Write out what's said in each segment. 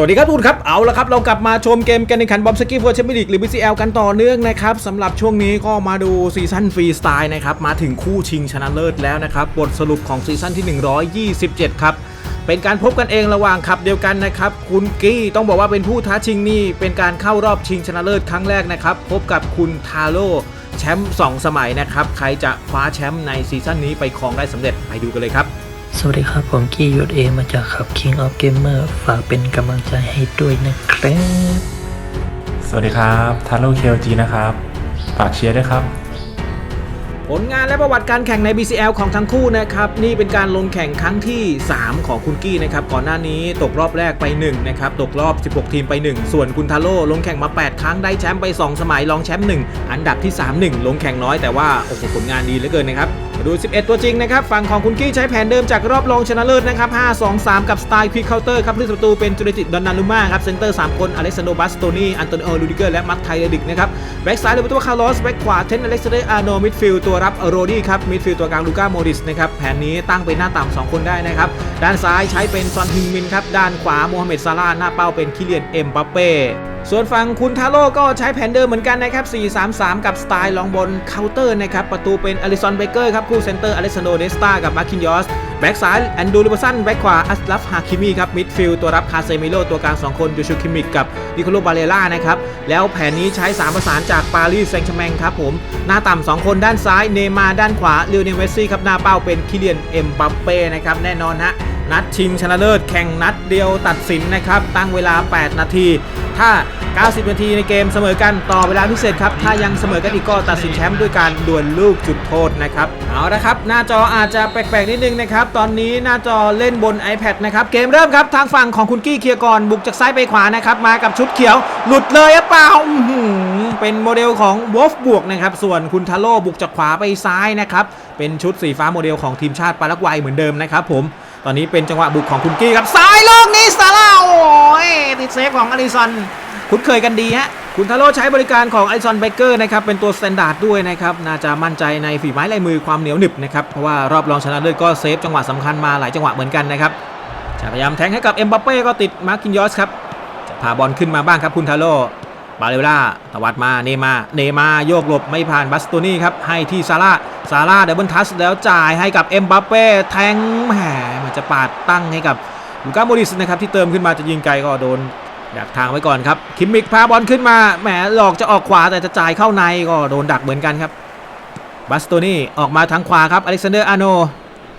สวัสดีครับทุกคนครับ เอาละครับ เรากลับมาชมเกมการแข่งขันบอมสกี้ฟัวแชมเปี้ยนลีกหรือ BCL กันต่อเนื่องนะครับสำหรับช่วงนี้ก็มาดูซีซั่นฟรีสไตล์นะครับ มาถึงคู่ชิงชนะเลิศแล้วนะครับ บทสรุปของซีซั่นที่ 127 ครับ เป็นการพบกันเองระหว่างขับเดียวกันนะครับ คุณกี้ต้องบอกว่าเป็นผู้ท้าชิงนี่ เป็นการเข้ารอบชิงชนะเลิศครั้งแรกนะครับ พบกับคุณทาโร่แชมป์2สมัยนะครับ ใครจะคว้าแชมป์ในซีซั่นนี้ไปครองได้สำเร็จ ไปดูกันเลยครับ สวัสดีครับ ผมกี้ยูเอมาจากขับ King of Gamer ฝากเป็นกำลังใจให้ด้วยนะครับ สวัสดีครับทาโร่เคลจีนะครับ ฝากเชียร์ด้วยครับ ผลงานและประวัติการแข่งใน BCL ของทั้งคู่นะครับ นี่เป็นการลงแข่งครั้งที่ 3 ของคุณกี้นะครับ ก่อนหน้านี้ตกรอบแรกไป 1 นะครับ ตกรอบ 16 ทีมไป 1 ส่วนคุณทาโร่ลงแข่งมา 8 ครั้งได้แชมป์ไป 2 สมัยรองแชมป์1อันดับที่ 3 1 ลงแข่งน้อยแต่ว่าโอ้โหผลงานดีเหลือเกินนะครับมา ดู 11 ตัวจริงนะครับ ฝั่งของคุณกี้ใช้แผนเดิมจากรอบรองชนะเลิศนะครับ5 2 3 กับสไตล์ควิกเคาน์เตอร์ครับผู้ประตูเป็นจูเลติดดอนนารุม่าครับเซนเตอร์ 3 คนอเล็กซานโดบัสโตนีอันโตนิโอลูดิเกอร์และมัตไทเรดิกนะครับแบ็กซ้ายเลยเป็นตัวคาร์ลอสแบ็กขวาเทนอเล็กซานเดอร์อาร์โนมิดฟิลด์ตัวรับโรดี้ครับมิดฟิลด์ตัวกลางลูก้าโมดิสนะครับแผนนี้ตั้งเป็นหน้าต่ำสองคนได้นะครับด้านซ้ายใช้เป็นซอนฮึงมินครับด้านขวาโมฮัมเหม็ดซาร่าห์หน้าเป้าเป็นคิเลียนเอ็มบัปเป้ ส่วนฝั่งคุณทาโร่ก็ใช้แผนเดิมเหมือนกันนะครับ 4-3-3 กับสไตล์ลองบนเคาน์เตอร์นะครับ ประตูเป็นอลิซอนเบเกอร์ครับ คู่เซนเตอร์อเล็กซานโดเดสตากับมาร์คินยอส แบ็กซ้ายแอนดูลิบสัน แบ็กขวาอัสลัฟฮาคิมีครับ มิดฟิลด์ตัวรับคาเซมิโลตัวกลาง 2 คนจูชูคิมิกกับนิโคลบาเลล่านะครับ แล้วแผนนี้ใช้ 3 ประสานจากปารีสแซงต์แชร์แมงครับผม หน้าต่ำ2คนด้านซ้ายเนมาร์ด้านขวาเลโอเนเมสซี่ครับหน้าเป้าเป็นคิเลียนเอ็มบัปเป้นะครับแน่นอนฮะนัดชิงชนะเลิศแข่งนัดเดียวตัดสินนะครับตั้งเวลา 8 นาที ถ้า 90 นาทีในเกมเสมอกันต่อเวลาพิเศษครับ ถ้ายังเสมอกันอีกก็ตัดสินแชมป์ด้วยการดวลลูกจุดโทษนะครับ เอาละครับ หน้าจออาจจะแปลกๆนิดนึงนะครับ ตอนนี้หน้าจอเล่นบน iPad นะครับ เกมเริ่มครับ ทางฝั่งของคุณกี้เคียร์ก่อนบุกจากซ้ายไปขวานะครับ มากับชุดเขียว หลุดเลยหรือเปล่าเป็นโมเดลของวอฟบวกนะครับ ส่วนคุณทาโร่บุกจากขวาไปซ้ายนะครับ เป็นชุดสีฟ้าโมเดลของทีมชาติปารากวัยเหมือนเดิมนะครับผม ตอนนี้เป็นจังหวะบุกของคุณกี้ครับซ้ายลูกนี้ซาร่าโอ้ยติดเซฟของอลิสันคุ้นเคยกันดีฮะคุณทาโร่ใช้บริการของไอซอนเบเกอร์นะครับเป็นตัวสแตนดาร์ดด้วยนะครับน่าจะมั่นใจในฝีไม้ลายมือความเหนียวหนึบนะครับเพราะว่ารอบรองชนะเลิศก็เซฟจังหวะสำคัญมาหลายจังหวะเหมือนกันนะครับจะพยายามแทงให้กับเอ็มบัปเป้ก็ติดมาร์คินยอสครับจะพาบอลขึ้นมาบ้างครับคุณทาโร่ บาเลล่าตวัดมา เนมา เนมาโยกหลบไม่ผ่านบัสโตนี่ครับ ให้ที่ซาร่า ซาร่าเดบิลทัสแล้วจ่ายให้กับเอ็มบัปเป้ แทงแหมมันจะปาดตั้งให้กับลูก้าโมดิสนะครับที่เติมขึ้นมาจะยิงไกลก็โดนดักทางไว้ก่อนครับ คิมมิกพาบอลขึ้นมา แหมหลอกจะออกขวาแต่จะจ่ายเข้าในก็โดนดักเหมือนกันครับ บัสโตนี่ออกมาทางขวาครับ อเล็กซานเดอร์อาโน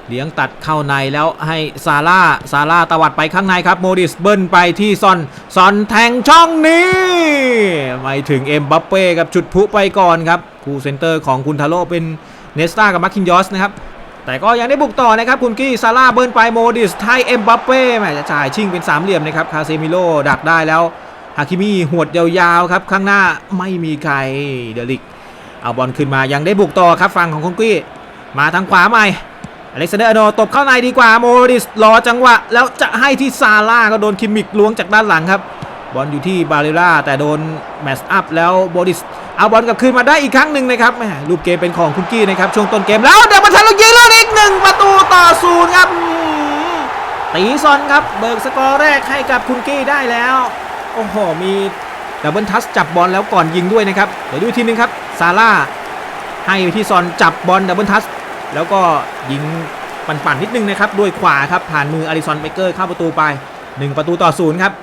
เลี้ยงตัดเข้าในแล้วให้ซาร่าซาร่าตวัดไปข้างในครับโมดิสเบิ้ลไปที่ซอนซอนแทงช่องนี้ ไม่ถึงเอ็มบัปเป้กับจุดพุไปก่อนครับคู่เซนเตอร์ของคุณทาโร่เป็นเนสตากับมาคินยอสนะครับแต่ก็ยังได้บุกต่อนะครับคุณกี้ซาร่าเบิร์นไปโมดิสไทยเอ็มบัปเป้แหมจะจ่ายชิงเป็นสามเหลี่ยมนะครับคาเซมิโลดักได้แล้วฮาคิมิหวดยาวๆครับข้างหน้าไม่มีใครเดลิกเอาบอลขึ้นมายังได้บุกต่อครับฝั่งของคุณกี้มาทางขวาใหม่ อเล็กซานเดอร์อโนตบเข้าในดีกว่าโมดิสรอจังหวะ แล้วจะให้ที่ซาร่าก็โดนคิมมิกล้วงจากด้านหลังครับ บอลอยู่ที่บาเรล่าแต่โดนแมสอัพแล้วโบดิสเอาบอลกลับคืนมาได้อีกครั้งหนึ่งนะครับแหมลูกเกมเป็นของคุณกี้นะครับช่วงต้นเกมแล้วเดี๋ยวมาทันลูกยิงลูกอีกหนึ่งประตูต่อศูนย์ครับตีซอนครับเบิกสกอร์แรกให้กับคุณกี้ได้แล้วโอ้โหมีดับเบิลทัชจับบอลแล้วก่อนยิงด้วยนะครับเดี๋ยวดูอีกทีนึงครับซาร่าให้ที่ซอนจับบอลดับเบิลทัช แล้วก็ยิงปั่นๆนิดนึงนะครับด้วยขวาครับผ่านมืออลิซอนเบเกอร์เข้าประตูไป 1 ประตูต่อศูนย์ครับ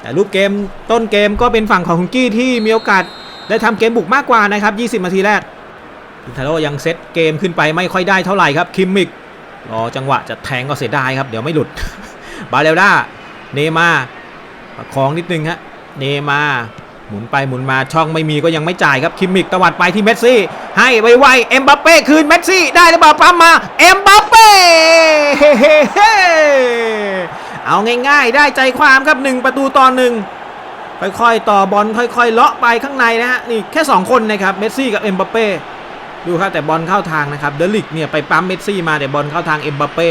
แต่รูปเกมต้นเกมก็เป็นฝั่งของคุงกี้ที่มีโอกาสได้ทำเกมบุกมากกว่านะครับ 20 นาทีแรกอินทาโร่ยังเซตเกมขึ้นไปไม่ค่อยได้เท่าไหร่ครับคิมมิกรอจังหวะจะแทงก็เสียดายครับ เดี๋ยวไม่หลุด บาเลด้าเนมาประคองนิดนึงฮะเนมา หมุนไปหมุนมาช่องไม่มีก็ยังไม่จ่ายครับคิมมิกตวัดไปที่เมสซี่ ให้ไวๆเอ็มบัปเป้คืนเมสซี่ได้หรือเปล่าปั๊มมาเอ็มบัปเป้เอาง่ายๆ ได้ใจความครับ1ประตูต่อหนึ่งค่อยๆ ต่อบอลค่อยๆ เลาะไปข้างในนะฮะนี่แค่ 2 คนนะครับเมสซี่กับเอ็มบัปเป้ดูครับแต่บอลเข้าทางนะครับเดลิกเนี่ยไปปั๊มเมสซี่มาแต่บอลเข้าทางเอ็มบัปเป้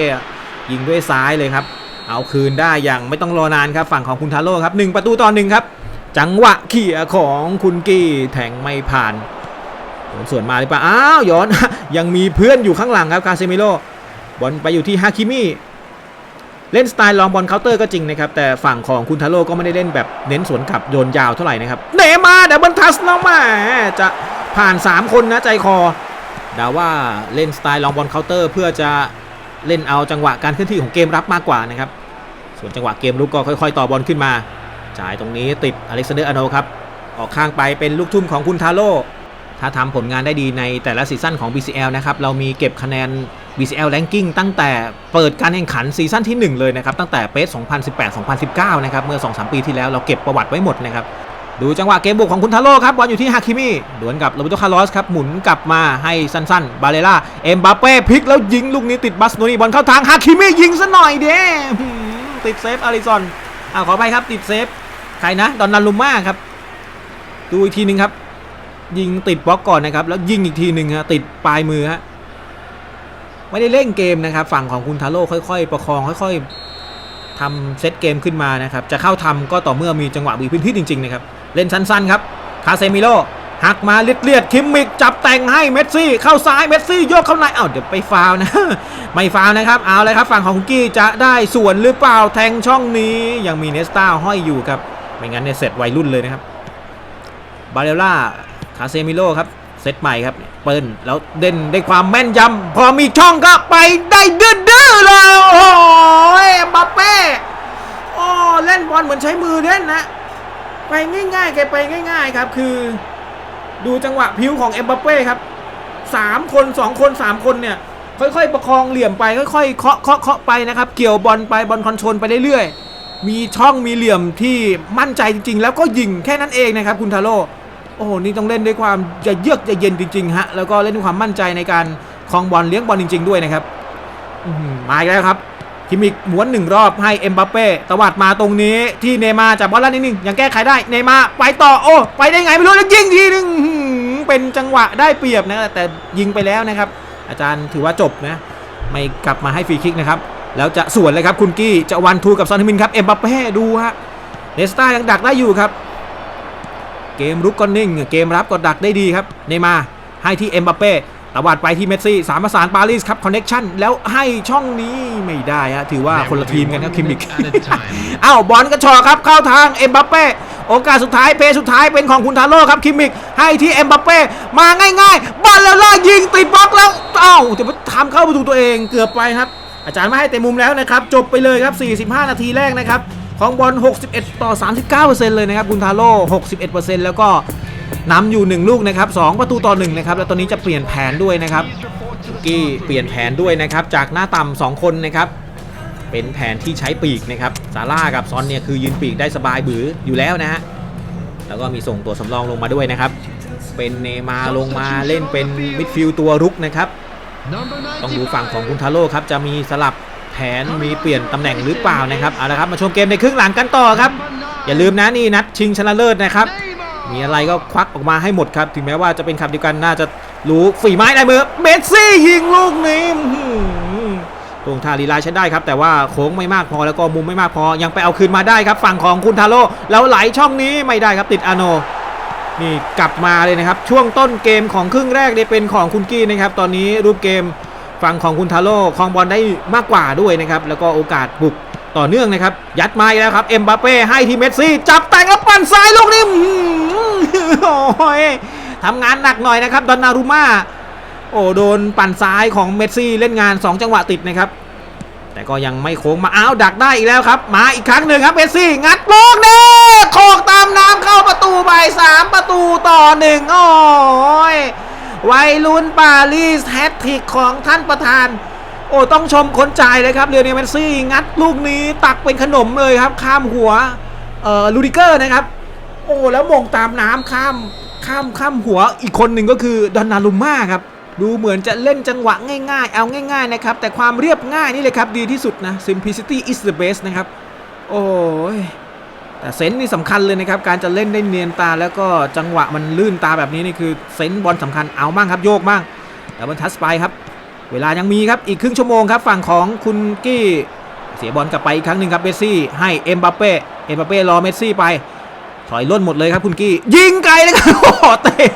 ยิงด้วยซ้ายเลยครับ เอาคืนได้อย่างไม่ต้องรอนานครับฝั่งของคุณทาโร่ครับ1ประตูต่อหนึ่งครับ จังหวะเขี่ยของคุณกี้แทงไม่ผ่านส่วนมาหรือเปล่าอ้าวย้อนยังมีเพื่อนอยู่ข้างหลังครับคาเซมิโลบอลไปอยู่ที่ฮาคิมิเล่นสไตล์ลองบอลเคาน์เตอร์ก็จริงนะครับ แต่ฝั่งของคุณทาโร่ก็ไม่ได้เล่นแบบเน้นสวนกลับโยนยาวเท่าไหร่นะครับเนมาดับเบิลทัสแล้วแมาจะผ่าน 3 คนนะใจคอดาว่าเล่นสไตล์ลองบอลเคาน์เตอร์เพื่อจะเล่นเอาจังหวะการเคลื่อนที่ของเกมรับมากกว่านะครับ ส่วนจังหวะเกมลุกก็ค่อย ๆ ต่อบอลขึ้นมา จ่ายตรงนี้ติดอเล็กซานเดอร์อโนครับ ออกข้างไปเป็นลูกทุ่มของคุณทาโร่ถ้าทำผลงานได้ดีในแต่ละซีซั่นของ BCL นะครับ เรามีเก็บคะแนน BCL Ranking ตั้งแต่เปิดการแข่งขันซีซั่นที่ 1 เลยนะครับ ตั้งแต่เปส2018-2019 นะครับ เมื่อ 2-3 ปีที่แล้วเราเก็บประวัติไว้หมดนะครับ ดูจังหวะเกมบุกของคุณทาโร่ครับบอลอยู่ที่ฮาคิมิดวลกับโรเบโตคาร์ลอสครับหมุนกลับมาให้สั้นๆ บาเลล่าเอ็มบาเป้พลิกแล้วยิงลูกนี้ติดบัสโนนี่บอลเข้าทางฮาคิมิยิงซะหน่อยเด้ติดเซฟอาริซอนอ่าขอไปครับติดเซฟ ใครนะดอนนารุม่าครับ ดูอีกทีหนึ่งครับ ยิงติดบล็อกก่อนนะครับ แล้วยิงอีกทีหนึ่งฮะติดปลายมือฮะไม่ได้เล่นเกมนะครับ ฝั่งของคุณทาโร่ค่อย ๆ ประคองค่อย ๆทำเซตเกมขึ้นมานะครับ จะเข้าทำก็ต่อเมื่อมีจังหวะมีพื้นที่จริงๆนะครับเล่นสั้นๆครับคาเซมิโลหักมาเลียดๆคิมมิกจับแต่งให้เมสซี่เข้าซ้ายเมสซี่โยกเข้าในเอ้าเดี๋ยวไปฟาวนะ ไม่ฟาวนะครับ เอาเลยครับฝั่งของกกี้จะได้ส่วนหรือเปล่าแทงช่องนี้ยังมีเนสตาห้อยอยู่ครับ ไม่งั้นเนี่ยเสร็จวัยรุ่นเลยนะครับ บาเรล่า คาเซมิโลครับ เซตใหม่ครับ เปิ้ลแล้วเด่นได้ความแม่นยำพอมีช่องก็ไปได้ดื้อๆเลยโอ้ยบัปเป้โอ้เล่นบอลเหมือนใช้มือเล่นนะไปง่ายๆแกไปง่าย ๆครับ คือ ดูจังหวะพิ้วของเอ็มบัปเป้ครับสามคนสองคนสามคนเนี่ยค่อยๆ ประคองเหลี่ยมไปค่อยๆเคาะเคาะเคาะไปนะครับ เกี่ยวบอลไปบอลคอนโทรลไปเรื่อยๆ มีช่องมีเหลี่ยมที่มั่นใจจริง ๆ แล้วก็ยิงแค่นั้นเองนะครับคุณทาโร่โอ้โหนี่ต้องเล่นด้วยความจะเยือกจะเย็นจริงๆฮะแล้วก็เล่นด้วยความมั่นใจในการคลองบอลเลี้ยงบอลจริง ๆ ด้วยนะครับมาอีกแล้วครับคิมิกหมุนหนึ่งรอบให้เอ็มบัปเป้ตวัดมาตรงนี้ที่เนมาจับบอลแล้วนิดนึงยังแก้ไขได้เนมาไปต่อโอ้ไปได้ไงไม่รู้แล้วยิงทีนึงเป็นจังหวะได้เปรียบนะแต่ยิงไปแล้วนะครับ อาจารย์ถือว่าจบนะ ไม่กลับมาให้ฟรีคิกนะครับ แล้วจะสวนเลยครับคุณกี้จะวันทูกับซอนฮิมินครับเอ็มบัปเป้ดูฮะเนสตายังดักได้อยู่ครับ เกมรุกก็นิ่ง เกมรับก็ดักได้ดีครับเนย์มาร์ให้ที่เอ็มบัปเป้ตวัดไปที่เมสซี่สามประสานปารีสครับคอนเน็กชั่นแล้วให้ช่องนี้ไม่ได้ฮะถือว่าคนละทีมกันครับคิมมิกอ้าวบอลกระชอกครับเข้าทางเอ็มบัปเป้โอกาสสุดท้ายเพย์สุดท้ายเป็นของคุณทาโร่ครับคิมมิกให้ที่เอ็มบัปเป้มาง่ายๆบอลแล้วล่ายิงติดบล็อกแล้วเอ้าแต่ว่าทำเข้าประตูตัวเองเกือบไปครับ อาจารย์ไม่ให้เตะมุมแล้วนะครับ จบไปเลยครับ 45 นาทีแรกนะครับ ของบอล 61 ต่อ 39%เลยนะครับคุณทาโร่61%แล้วก็นำอยู่ 1 ลูกนะครับ 2 ประตูต่อ1นะครับ แล้วตอนนี้จะเปลี่ยนแผนด้วยนะครับกี้เปลี่ยนแผนด้วยนะครับ จากหน้าต่ำสองคนนะครับ เป็นแผนที่ใช้ปีกนะครับ ซาร่ากับซอนเนี่ยคือยืนปีกได้สบายบืออยู่แล้วนะฮะ แล้วก็มีส่งตัวสำรองลงมาด้วยนะครับ เป็นเนมาร์ลงมาเล่นเป็นมิดฟิลด์ตัวรุกนะครับ ต้องดูฝั่งของคุณทาโร่ครับจะมีสลับแผนมีเปลี่ยนตำแหน่งหรือเปล่านะครับเอาละครับมาชมเกมในครึ่งหลังกันต่อครับ อย่าลืมนะนี่นัดชิงชนะเลิศนะครับมีอะไรก็ควักออกมาให้หมดครับ ถึงแม้ว่าจะเป็นคำเดียวกันน่าจะรู้ฝีไม้ลายมือเมสซี่ยิงลูกนี้อื้อหือตรงทาลีลาใช้ได้ครับ แต่ว่าโค้งไม่มากพอแล้วก็มุมไม่มากพอยังไปเอาคืนมาได้ครับ ฝั่งของคุณทาโร่แล้วไหลช่องนี้ไม่ได้ครับติดอาโน นี่กลับมาเลยนะครับ ช่วงต้นเกมของครึ่งแรกเนี่ยเป็นของคุณกี้นะครับ ตอนนี้รูปเกมฝั่งของคุณทาโร่ครองบอลได้มากกว่าด้วยนะครับ แล้วก็โอกาสบุกต่อเนื่องนะครับ ยัดมาอีกแล้วครับ เอ็มบัปเป้ให้ทีเมสซี่ จับแต่งแล้วปั่นซ้ายลูกนี้โอ้ยทำงานหนักหน่อยนะครับดอนนารุม่าโอ้โดนปั่นซ้ายของเมสซี่เล่นงาน 2 จังหวะติดนะครับ แต่ก็ยังไม่โค้งมาอ้าวดักได้อีกแล้วครับ มาอีกครั้งหนึ่งครับเมสซี่ งัดลูกนี้ขกตามน้ำเข้าประตูไปสามประตูต่อ หนึ่งโอ้ยวัยรุ่นปารีสแฮตทิกของท่านประธาน โอ้ต้องชมคนจ่ายเลยครับเรียนเมสซี่งัดลูกนี้ตักเป็นขนมเลยครับ ข้ามหัวเอ่อลูดิเกอร์นะครับ โอ้แล้วมงตามน้ำข้ามข้ามข้ามหัวอีกคนหนึ่งก็คือดอนนารุม่าครับดูเหมือนจะเล่นจังหวะง่ายๆ เอาง่ายๆนะครับ แต่ความเรียบง่ายนี่เลยครับ ดีที่สุดนะ simplicity is the best นะครับ โอ้ย แต่เซนนี่สำคัญเลยนะครับการจะเล่นได้เนียนตาแล้วก็จังหวะมันลื่นตาแบบนี้นี่คือเซนบอลสำคัญเอามั่งครับโยกมั่งแต่บอลทัสไปครับ เวลายังมีครับอีกครึ่งชั่วโมงครับฝั่งของคุณกี้เสียบอลกลับไปอีกครั้งหนึ่งครับเมสซี่ให้เอ็มบัปเป้เอ็มบัปเป้รอเมสซี่ไป ถอยล่นหมดเลยครับคุณกี้ยิงไกลเลยครับโอ้เตะ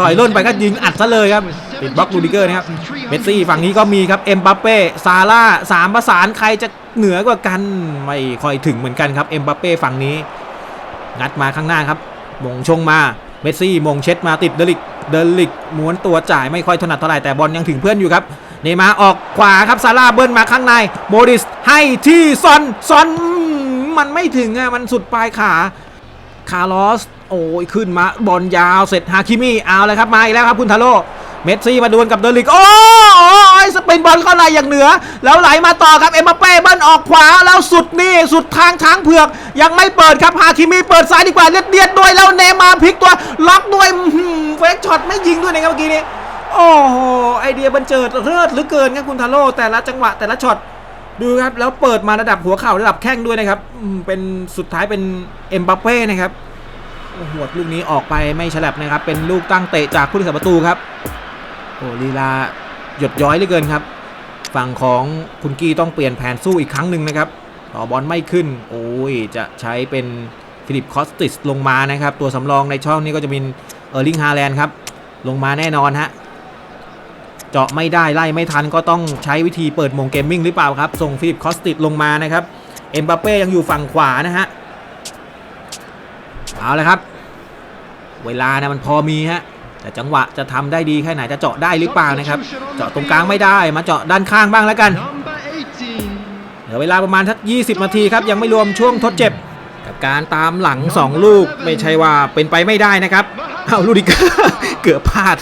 ถอยล่นไปก็ยิงอัดซะเลยครับติดบล็อกลูดิเกอร์นะครับเมสซี่ฝั่งนี้ก็มีครับเอ็มบัปเป้ซาร่าสามประสานใครจะ เหนือกว่ากันไม่ค่อยถึงเหมือนกันครับเอ็มบัปเป้ฝั่งนี้ งัดมาข้างหน้าครับมงชงมาเมสซี่มงเช็ดมาติดเดลิกเดลิกม้วนตัวจ่ายไม่ค่อยถนัดเท่าไหร่แต่บอลยังถึงเพื่อนอยู่ครับเนมาออกขวาครับซาร่าเบิ้ลมาข้างในโมดิสให้ที่ซอนซอนมันไม่ถึงอะมันสุดปลายขาคาร์ลอสโอ้ยขึ้นมาบอลยาวเสร็จฮาคิมิเอาเลยครับมาอีกแล้วครับคุณทาโร่ เมสซี่มาดวลกับเดลิกโอ้โอ้ยสปินบอลเข้าในอย่างเหนือ แล้วไหลมาต่อครับเอ็มบัปเป้เบิ้ลออกขวาแล้วสุดนี่สุดทางช้างเผือก ยังไม่เปิดครับฮาคิมิเปิดซ้ายดีกว่าเลียดเลียดด้วยแล้วเนมาพลิกตัวล็อกด้วยเฟกช็อตไม่ยิงด้วยนะครับเมื่อกี้นี้โอ้โหไอเดียบันเจิดเลิศเหลือเกินครับคุณทาโร่แต่ละจังหวะแต่ละช็อตดูครับแล้วเปิดมาระดับหัวเข่าระดับแข้งด้วยนะครับเป็นสุดท้ายเป็นเอ็มบัปเป้นะครับโอ้โหวลูกนี้ออกไปไม่ฉลับนะครับ เป็นลูกตั้งเตะจากผู้รักษาประตูครับ อ้ลีลาหยดย้อยเหลือเกินครับ ฝั่งของคุณกี้ต้องเปลี่ยนแผนสู้อีกครั้งหนึ่งนะครับต่อบอลไม่ขึ้น โอ้ย จะใช้เป็นฟิลิปคอสติสลงมานะครับ ตัวสำรองในช่องนี้ก็จะเป็นเออร์ลิงฮาแลนด์ครับ ลงมาแน่นอนฮะ เจาะไม่ได้ไล่ไม่ทันก็ต้องใช้วิธีเปิดมงเกมมิ่งหรือเปล่าครับ ส่งฟิลิปคอสติสลงมานะครับ เอ็มบัปเป้ยังอยู่ฝั่งขวานะฮะ เอาเลยครับ เวลานะมันพอมีฮะ แต่จังหวะจะทำได้ดีแค่ไหนจะเจาะได้หรือเปล่านะครับ เจาะตรงกลางไม่ได้มาเจาะด้านข้างบ้างแล้วกันเหลือเวลาประมาณทัก 20 นาทีครับยังไม่รวมช่วงทดเจ็บ กับการตามหลัง 2 ลูกไม่ใช่ว่าเป็นไปไม่ได้นะครับเอาลูดิเกอร์เกือบพลาด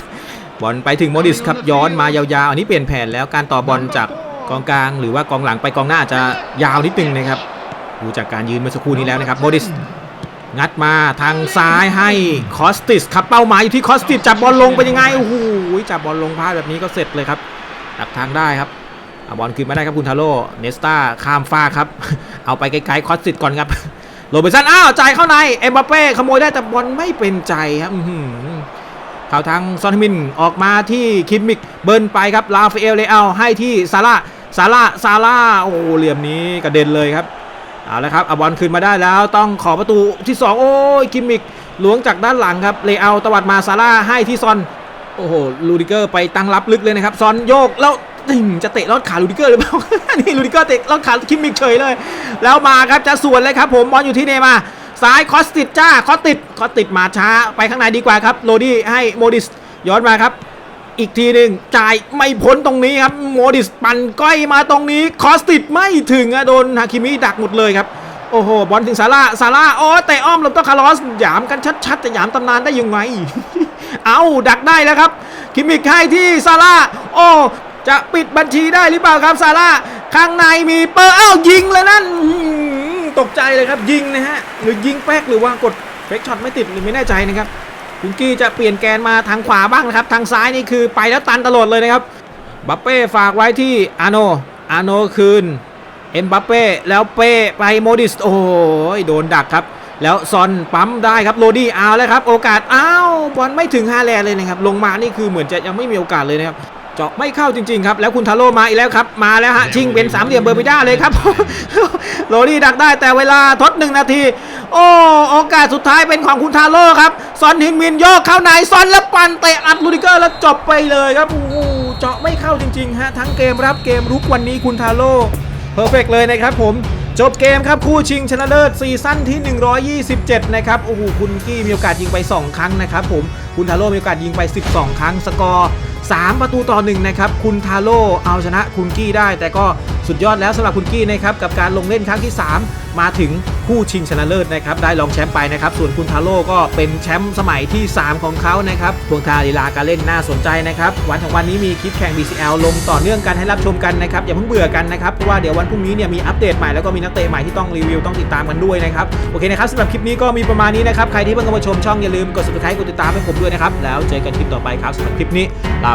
บอลไปถึงโมดิสครับย้อนมายาวๆ อันนี้เปลี่ยนแผนแล้วการต่อบอลจากกองกลาง หรือว่ากองหลังไปกองหน้าอาจจะยาวนิดนึงนะครับดูจากการยืนเมื่อสักครู่นี้แล้วนะครับโมดิส งัดมาทางซ้ายให้คอสติสครับเป้าหมายอยู่ที่คอสติสจับบอลลงเป็นยังไงโอ้โหจับบอลลงพลาดแบบนี้ก็เสร็จเลยครับดักทางได้ครับเอาบอลคืนมาได้ครับคุณทาโร่เนสตาข้ามฟ้าครับ เอาไปไกลๆคอสติสก่อนครับโรเบิร์ตสันอ้าวจ่ายเข้าในเอ็มบัปเป้ขโมยได้แต่บอลไม่เป็นใจครับเข้าทางซอนมินออกมาที่คิมมิกเบิร์นไปครับลาฟาเอลเลอาให้ที่ซาร่าซาร่าซาร่าโอ้เหลี่ยมนี้กระเด็นเลยครับ เอาละครับเอาบอลคืนมาได้แล้วต้องขอประตูที่ 2 โอ้ยกิมมิกหลวงจากด้านหลังครับเลเอาตวัดมาซาร่าให้ที่ซอน โอ้โหลูดิเกอร์ไปตั้งรับลึกเลยนะครับซอนโยกแล้วติ่งจะเตะลอดขาลูดิเกอร์หรือเปล่า นี่ลูดิเกอร์เตะลอดขาคิมมิกเฉยเลย แล้วมาครับจะสวนเลยครับผมบอลอยู่ที่เนมาซ้ายคอสติดจ้าคอสติดคอสติดมาช้าไปข้างในดีกว่าครับโรดี้ให้โมดิสย้อนมาครับ อีกทีหนึ่งจ่ายไม่พ้นตรงนี้ครับโมดิสปั่นก้อยมาตรงนี้คอสติดไม่ถึงอะโดนฮาคิมิดักหมดเลยครับโอ้โหบอลถึงซาร่าซาร่าโอ้เตะอ้อมลบต้องคาร์ลอสหยามกันชัดๆจะหยามตำนานได้ยังไง เอาดักได้แล้วครับ คิมมิกให้ที่ซาร่าโอ้จะปิดบัญชีได้หรือเปล่าครับซาร่าข้างในมีเปอร์อ้าวยิงเลยนั่นตกใจเลยครับยิงนะฮะหรือยิงแป๊กหรือว่ากดเฟกช็อตไม่ติดหรือไม่แน่ใจนะครับ คุณกี้จะเปลี่ยนแกนมาทางขวาบ้างนะครับ ทางซ้ายนี่คือไปแล้วตันตลอดเลยนะครับบัปเป้ฝากไว้ที่อาโนอาโนคืนเอ็มบัปเป้แล้วเป้ไปโมดิสโอ้ยโดนดักครับ แล้วซอนปั๊มได้ครับโรดี้เอาแล้วครับ โอกาสอ้าวบอลไม่ถึงฮาแลนเลยนะครับ ลงมานี่คือเหมือนจะยังไม่มีโอกาสเลยนะครับ เจาะไม่เข้าจริงๆครับแล้วคุณทาโร่มาอีกแล้วครับมาแล้วฮะชิงเป็นสามเหลี่ยมเบอร์มิด้าเลยครับ โรดี้ดักได้แต่เวลาทดหนึ่งนาที โอ้โอกาสสุดท้ายเป็นของคุณทาโร่ครับซอนฮินมินโยกเข้าในซอนแล้วปั่นเตะอัดลูดิเกอร์แล้วจบไปเลยครับโอ้โหเจาะไม่เข้าจริงๆฮะทั้งเกมรับเกมรุกวันนี้คุณทาโร่เพอร์เฟกเลยนะครับผมจบเกมครับ คู่ชิงชนะเลิศซีซั่นที่ 127 นะครับ โอ้โห คุณกี้มีโอกาสยิงไป 2 ครั้งนะครับผม คุณทาโร่มีโอกาสยิงไป 12 ครั้ง สกอร์ 3 ประตูต่อ1นะครับคุณทาโร่เอาชนะคุณกี้ได้ แต่ก็สุดยอดแล้วสำหรับคุณกี้นะครับกับการลงเล่นครั้งที่ 3 มาถึงคู่ชิงชนะเลิศนะครับได้รองแชมป์ไปนะครับส่วนคุณทาโร่ก็เป็นแชมป์สมัยที่ 3 ของเขานะครับพวงทาลีลาการเล่นน่าสนใจนะครับวันของวันนี้มีคลิปแข่ง BCL ลงต่อเนื่องกันให้รับชมกันนะครับอย่าเพิ่งเบื่อกันนะครับเพราะว่าเดี๋ยววันพรุ่งนี้เนี่ยมีอัปเดตใหม่แล้วก็มีนักเตะใหม่ที่ต้องรีวิวต้องติดตามกันด้วยนะครับโอเคนะครับสำหรับคลิปนี้ก็มีประมาณนี้นะครับใครที่เพิ่งเข้ามาชมช่องอย่าลืมกด subscribe กดติดตามให้ผมด้วยนะครับแล้วเจอกันคลิปต่อไปครับสำหรับคลิปนี้ลา